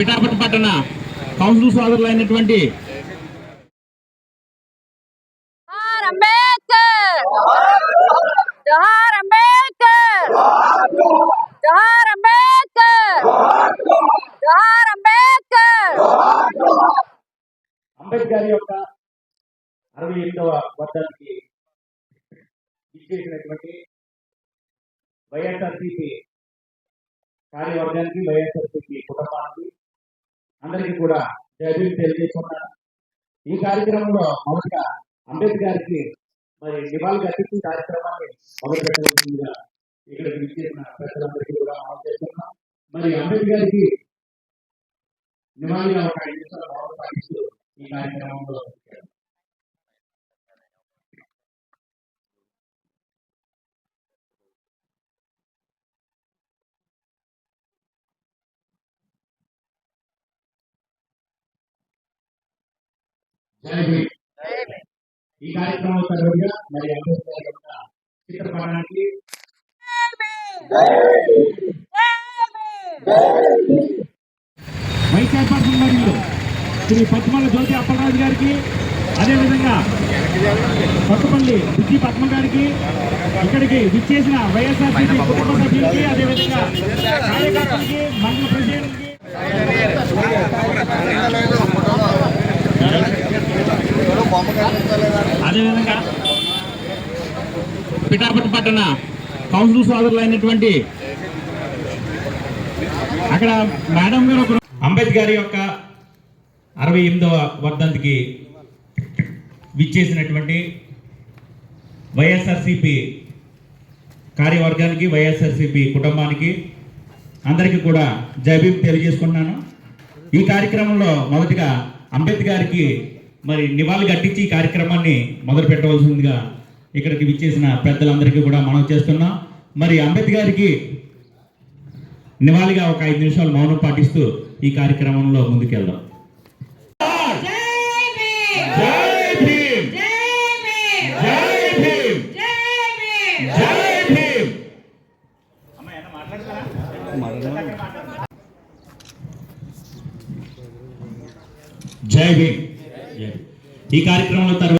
పిఠాపతి పట్టణ కౌన్సిల్ సోదరులైనటువంటి జోహార్ అంబేద్కర్! జోహార్ అంబేద్కర్! జోహార్ అంబేద్కర్! జోహార్ అంబేద్కర్! అంబేద్కర్ యొక్క అరవై ఎనిమిదవ వర్ధానికి ఇచ్చేసినటువంటి వైఎస్ఆర్సీపీ కార్యవర్గానికి వైఎస్ఆర్సీపీ కుటుంబానికి అందరికీ కూడా జయభీం తెలియజేసుకున్నాను ఈ కార్యక్రమంలో మొదటగా అంబేద్కర్కి మరి నివాళులు అర్పించిన కార్యక్రమాన్ని మొదలు పెట్టవలసిందిగా ఇక్కడికి విచ్చేసిన ప్రజలందరికీ కూడా మనం చేస్తున్నాం. మరి అంబేద్కర్కి నివాళిగా ఒక ఐదు నిమిషాలు పాటిస్తూ ఈ కార్యక్రమంలో ఈ కార్యక్రమం తరబడిగా మరి అంబేద్కర్ యొక్క చిత్రపటానికి వైస్ చైర్పర్సన్ మరియు శ్రీ పద్మల జ్యోతి అప్పలరాజు గారికి అదేవిధంగా కొత్తపల్లి బుద్ధి పద్మ గారికి ఇక్కడికి విచ్చేసిన వైఎస్ఆర్సీపీ కుటుంబ సభ్యులకి అదేవిధంగా కార్యకర్తలకి మండల ప్రెసిడెంట్కి అదేవిధంగా పిఠాపతి పట్టణ కౌన్సిల్ సోదరులు అయినటువంటి అక్కడ మేడం గారు ఒక అంబేద్కర్ యొక్క అరవై ఎనిమిదవ వర్ధంతికి విచ్చేసినటువంటి వైఎస్ఆర్సిపి కార్యవర్గానికి వైఎస్ఆర్సిపి కుటుంబానికి అందరికీ కూడా జైబీం తెలియజేసుకుంటున్నాను. ఈ కార్యక్రమంలో మొదటిగా అంబేద్కర్కి మరి నివాళి కట్టించి ఈ కార్యక్రమాన్ని మొదలు పెట్టవలసిందిగా ఇక్కడికి విచ్చేసిన పెద్దలందరికీ కూడా మనం చేస్తున్నాం. మరి అంబేద్కర్కి నివాళిగా ఒక ఐదు నిమిషాలు మౌనం పాటిస్తూ ఈ కార్యక్రమంలో ముందుకెళ్దాం. జై జై జై జై భీమ్. ఈ కార్యక్రమంలో తర్వాత